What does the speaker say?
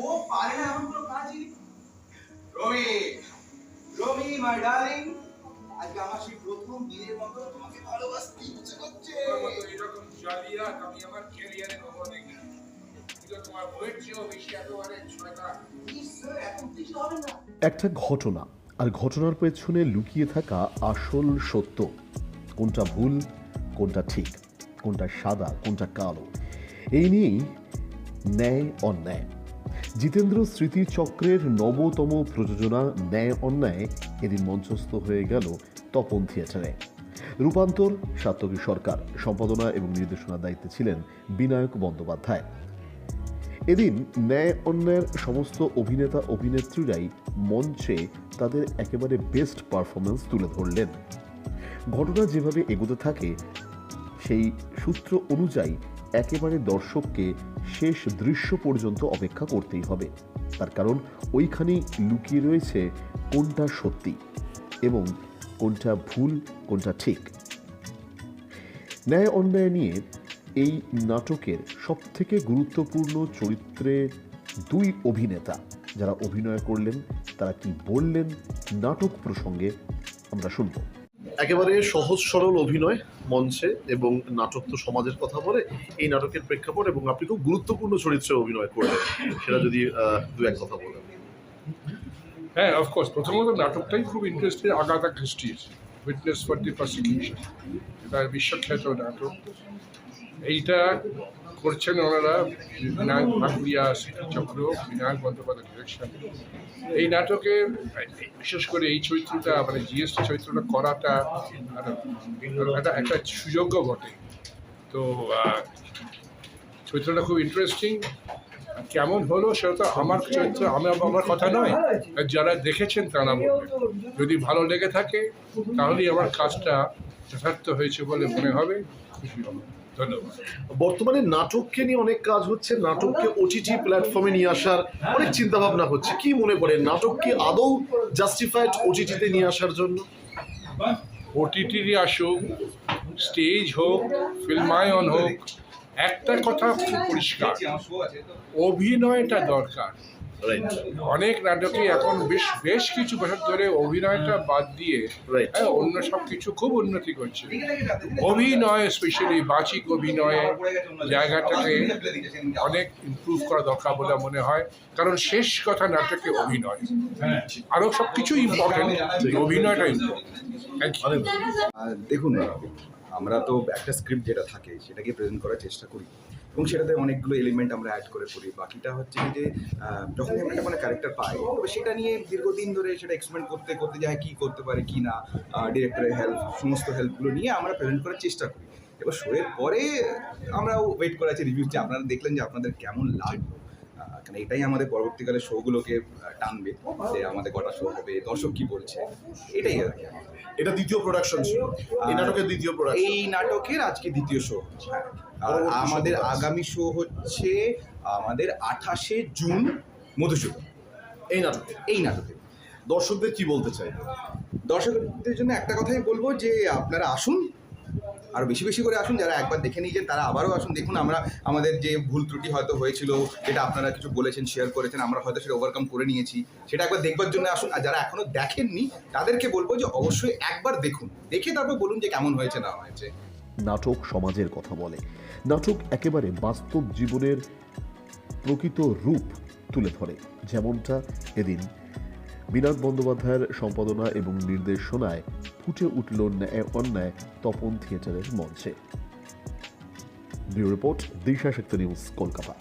ও পারে না এমন কোনো কাজই রমি রমি মাই ডার্লিং আজকে আমার সেই প্রথম দিনের মতো তোমাকে ভালোবাসতে ইচ্ছে করছে। এরকম জালিয়াত আমি আমার ক্যারিয়ারে কখনো দেখিনি একটা ঘটনা আর ঘটনার পেছনে লুকিয়ে থাকা আসল সত্য। কোনটা ভুল কোনটা ঠিক কোনটা সাদা কোনটা কালো এই নিয়েই ন্যায় অন্যায়। জিতেন্দ্র স্মৃতিচক্রের নবতম প্রযোজনা ন্যায় অন্যায় এদিন মঞ্চস্থ হয়ে গেল তপন থিয়েটারে। রূপান্তর সাত্যকী সরকার, সম্পাদনা এবং নির্দেশনার দায়িত্বে ছিলেন বিনায়ক বন্দ্যোপাধ্যায়। এদিন ন্যায় অন্যায়ের সমস্ত অভিনেতা অভিনেত্রীরাই মঞ্চে তাদের একেবারে বেস্ট পারফরমেন্স তুলে ধরলেন। ঘটনা যেভাবে এগোতে থাকে, সেই সূত্র অনুযায়ী একেবারে দর্শককে শেষ দৃশ্য পর্যন্ত অপেক্ষা করতেই হবে। তার কারণ ওইখানেই লুকিয়ে রয়েছে কোনটা সত্যি এবং কোনটা ভুল, কোনটা ঠিক। ন্যায় অন্যায় নিয়ে এই নাটকের সবথেকে গুরুত্বপূর্ণ চরিত্রে দুই অভিনেতা যারা অভিনয় করলেন, তারা কি বললেন, নাটক প্রসঙ্গে আমরা শুনব। একেবারে সহজ সরল অভিনয় মঞ্চে এবং নাটক তো সমাজের কথা বলে, এই নাটকের প্রেক্ষাপট এবং আপনি খুব গুরুত্বপূর্ণ চরিত্রে অভিনয় করলেন। সেটা যদি দু এক কথা বলেন। হ্যাঁ অফকোর্স প্রথমত নাটকটাই খুব ইন্টারেস্টিং আগাতা ক্রিস্টির উইটনেস ফর দি প্রসিকিউশন এটা বিশ্বখ্যাত নাটক। এইটা করছেন ওনারা বিনায়ক ভাগুরিয়া চক্র, বিনায়ক বন্দ্যোপাধ্যায় ডিরেকশন এই নাটকে, বিশেষ করে এই চরিত্রটা মানে জিএসটি চরিত্রটা করাটা একটা- একটা সুযোগ্য বটে। তো চরিত্রটা খুব ইন্টারেস্টিং কেমন হলো সেটা তো আমার চরিত্র আমি আমার কথা নয়। যারা দেখেছেন তারা বলবেন যদি ভালো লেগে থাকে তাহলেই আমার কাজটা যথার্থ হয়েছে বলে মনে হবে। খুশি হবে। ধন্যবাদ। বর্তমানে নাটককে নিয়ে অনেক কাজ হচ্ছে নাটককে ওটিটি প্ল্যাটফর্মে নিয়ে আসার অনেক চিন্তা ভাবনা হচ্ছে। কি মনে করেন নাটককে আদৌ জাস্টিফাইড ওটিটিতে নিয়ে আসার জন্য? ওটিটি আসুক স্টেজ হোক ফিল্মায়ন হোক একটা কথা খুব পরিষ্কার। অভিনয়টা দরকার। অনেক নাটকে এখন বেশ বেশ কিছু বছর ধরে অভিনয়টা বাদ দিয়ে হ্যাঁ, অন্য সব কিছু খুব উন্নতি করছে। অভিনয় স্পেশালি বাচিক অভিনয়ে জায়গাটাকে অনেক ইমপ্রুভ করা দরকার বলে মনে হয়। কারণ শেষ কথা নাটকে অভিনয়। আরও সব কিছু ইম্পর্টেন্ট অভিনয়টা ইম্পর্টেন্ট দেখুন আমরা তো একটা স্ক্রিপ্ট যেটা থাকে, সেটাকে প্রেজেন্ট করার চেষ্টা করি। এবং সেটাতে অনেকগুলো এলিমেন্ট আমরা অ্যাড করে করি। বাকিটা হচ্ছে যে যখন আমরা একটা কোনো ক্যারেক্টার পাই সেটা নিয়ে দীর্ঘদিন ধরে সেটা এক্সপেরিমেন্ট করতে করতে যায় কী করতে পারে, কি না ডিরেক্টরের হেল্প সমস্ত হেল্পগুলো নিয়ে আমরা প্রেজেন্ট করার চেষ্টা করি। এবার শোয়ের পরে আমরাও ওয়েট করে আছি রিভিউ যে আপনারা দেখলেন যে আপনাদের কেমন লাগল। কারণ এটাই আমাদের পরবর্তীকালে শোগুলোকে টানবে যে আমাদের কটা শো হবে দর্শক কি বলছে এটাই আর কি। এটা দ্বিতীয় প্রোডাকশন ছিল এই নাটকের দ্বিতীয় প্রোডাকশন এই নাটকের আজকে দ্বিতীয় শো হচ্ছে। আর আমাদের আগামী শো হচ্ছে আমাদের আঠাশে জুন মধুসূদন। এই নাটকে। এই নাটকে। দর্শকদের কি বলতে চাই? দর্শকদের জন্য একটা কথাই বলব যে আপনারা আসুন আর বেশি বেশি করে আসুন, যারা একবার দেখে নিয়েছেন, তারা আবারও আসুন। দেখুন, আমরা, আমাদের যে ভুল ত্রুটি হয়তো হয়েছিল, যেটা আপনারা কিছু বলেছেন শেয়ার করেছেন, আমরা হয়তো সেটা ওভারকাম করে নিয়েছি, সেটা একবার দেখবার জন্য আসুন। আর যারা এখনও দেখেননি, তাদেরকে বলব যে অবশ্যই একবার দেখুন। দেখে তারপর বলুন যে কেমন হয়েছে, না হয়েছে। নাটক সমাজের কথা বলে। নাটক একেবারে বাস্তব জীবনের প্রকৃত রূপ তুলে ধরে। যেমনটা এদিন বিনায়ক বন্দ্যোপাধ্যায়ের সম্পাদনা এবং নির্দেশনায় ফুটে উঠল ন্যায় অন্যায় তপন থিয়েটারের মঞ্চে। Bureau report Disha Shakti news, Kolkata.